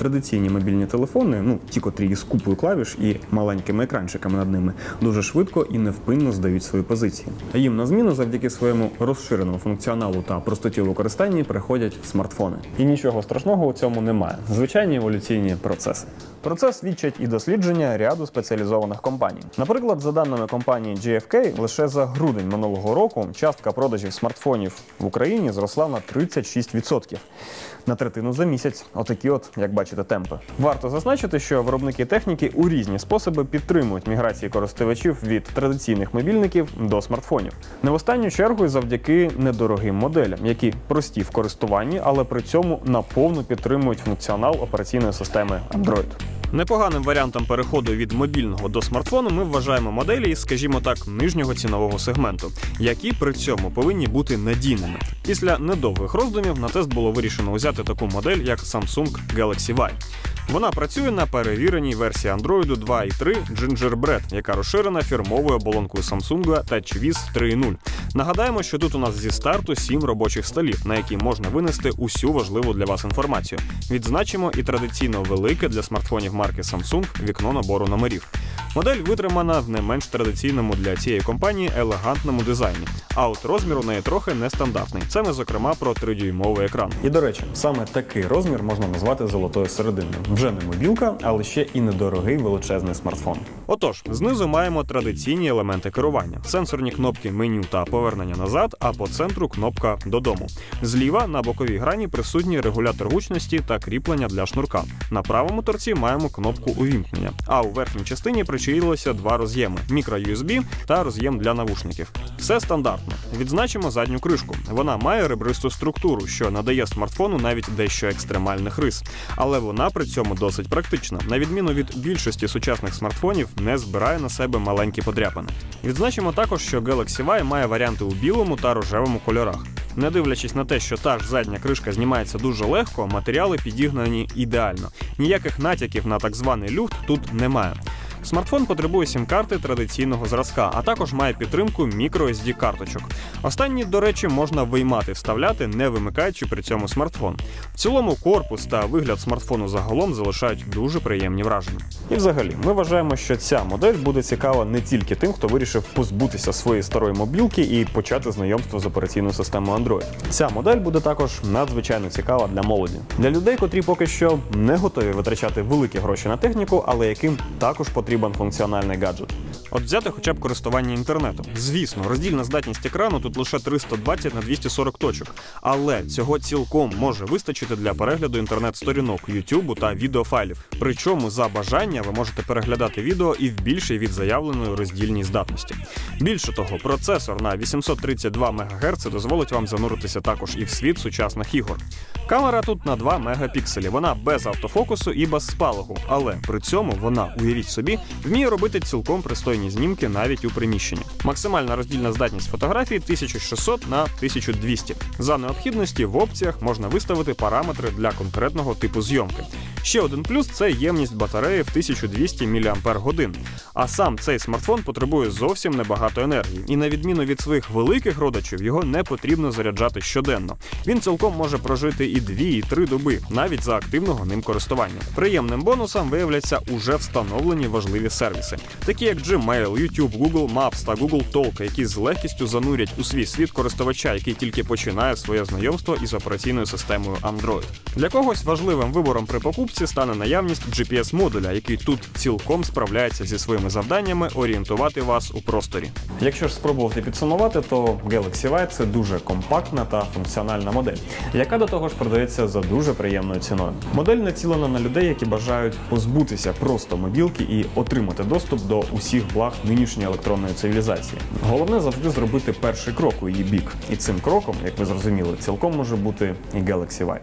традиційні мобільні телефони, ну ті, котрі із купою клавіш і маленькими екранчиками над ними, дуже швидко і невпинно здають свої позиції. Їм на зміну завдяки своєму розширеному функціоналу та простоті у використанні приходять смартфони. І нічого страшного у цьому немає. Звичайні еволюційні процеси. Про це свідчать і дослідження ряду спеціалізованих компаній. Наприклад, за даними компанії GFK, лише за грудень минулого року частка продажів смартфонів в Україні зросла на 36%. На третину за місяць. Отакі, от, як бачите, темпи. Варто зазначити, що виробники техніки у різні способи підтримують міграції користувачів від традиційних мобільників до смартфонів. Не в останню чергу завдяки недорогим моделям, які прості в користуванні, але при цьому наповну підтримують функціонал операційної системи Android. Непоганим варіантом переходу від мобільного до смартфону ми вважаємо моделі, скажімо так, нижнього цінового сегменту, які при цьому повинні бути надійними. Після недовгих роздумів на тест було вирішено взяти таку модель, як Samsung Galaxy Y. Вона працює на перевіреній версії Android 2.3 Gingerbread, яка розширена фірмовою оболонкою Samsung TouchWiz 3.0. Нагадаємо, що тут у нас зі старту сім робочих столів, на які можна винести усю важливу для вас інформацію. Відзначимо і традиційно велике для смартфонів марки Samsung вікно набору номерів. Модель витримана в не менш традиційному для цієї компанії елегантному дизайні, а от розмір у неї трохи нестандартний. Це ми зокрема про 3-дюймовий екран. І до речі, саме такий розмір можна назвати золотою серединою. Вже не мобілка, але ще і недорогий величезний смартфон. Отож, знизу маємо традиційні елементи керування: сенсорні кнопки меню та повернення назад, а по центру кнопка додому. Зліва на боковій грані присутній регулятор гучності та кріплення для шнурка. На правому торці маємо кнопку увімкнення, а у верхній частині причаїлося два роз'єми: мікро-USB та роз'єм для навушників. Все стандартно. Відзначимо задню кришку. Вона має ребристу структуру, що надає смартфону навіть дещо екстремальних рис, але вона при цьому досить практична. На відміну від більшості сучасних смартфонів, не збирає на себе маленькі подряпини. Відзначимо також, що Galaxy Y має варіанти у білому та рожевому кольорах. Не дивлячись на те, що та ж задня кришка знімається дуже легко, матеріали підігнані ідеально. Ніяких натяків на так званий люфт тут немає. Смартфон потребує сім-карти традиційного зразка, а також має підтримку microSD карточок. Останні, до речі, можна виймати, вставляти, не вимикаючи при цьому смартфон. В цілому корпус та вигляд смартфону загалом залишають дуже приємні враження. І взагалі, ми вважаємо, що ця модель буде цікава не тільки тим, хто вирішив позбутися своєї старої мобілки і почати знайомство з операційною системою Android. Ця модель буде також надзвичайно цікава для молоді, для людей, котрі поки що не готові витрачати великі гроші на техніку, але яким також потрібен функціональний гаджет. От взяти хоча б користування інтернетом. Звісно, роздільна здатність екрану тут лише 320 на 240 точок, але цього цілком може вистачити для перегляду інтернет-сторінок, Ютубу та відеофайлів. Причому за бажання ви можете переглядати відео і в більшій від заявленої роздільній здатності. Більше того, процесор на 832 МГц дозволить вам зануритися також і в світ сучасних ігор. Камера тут на 2 мегапікселі. Вона без автофокусу і без спалаху, але при цьому вона, уявіть собі, вміє робити цілком пристойні знімки навіть у приміщенні. Максимальна роздільна здатність фотографії 1600 на 1200. За необхідності в опціях можна виставити параметри для конкретного типу зйомки. Ще один плюс це ємність батареї в 1200 мАч. А сам цей смартфон потребує зовсім небагато енергії, і на відміну від своїх великих родичів, його не потрібно заряджати щоденно. Він цілком може прожити і 2, і 3 доби, навіть за активного ним користування. Приємним бонусом виявляться уже встановлені важливі сервіси, такі як Gmail, YouTube, Google Maps та Google Talk, які з легкістю занурять у свій світ користувача, який тільки починає своє знайомство із операційною системою Android. Для когось важливим вибором при покупці стане наявність GPS-модуля, який тут цілком справляється зі своїми завданнями орієнтувати вас у просторі. Якщо ж спробувати підсумувати, то Galaxy Y – це дуже компактна та функціональна модель, яка до того ж продається за дуже приємною ціною. Модель націлена на людей, які бажають позбутися просто мобілки і отримати доступ до усіх благ нинішньої електронної цивілізації. Головне завжди зробити перший крок у її бік, і цим кроком, як ви зрозуміли, цілком може бути і Galaxy Y.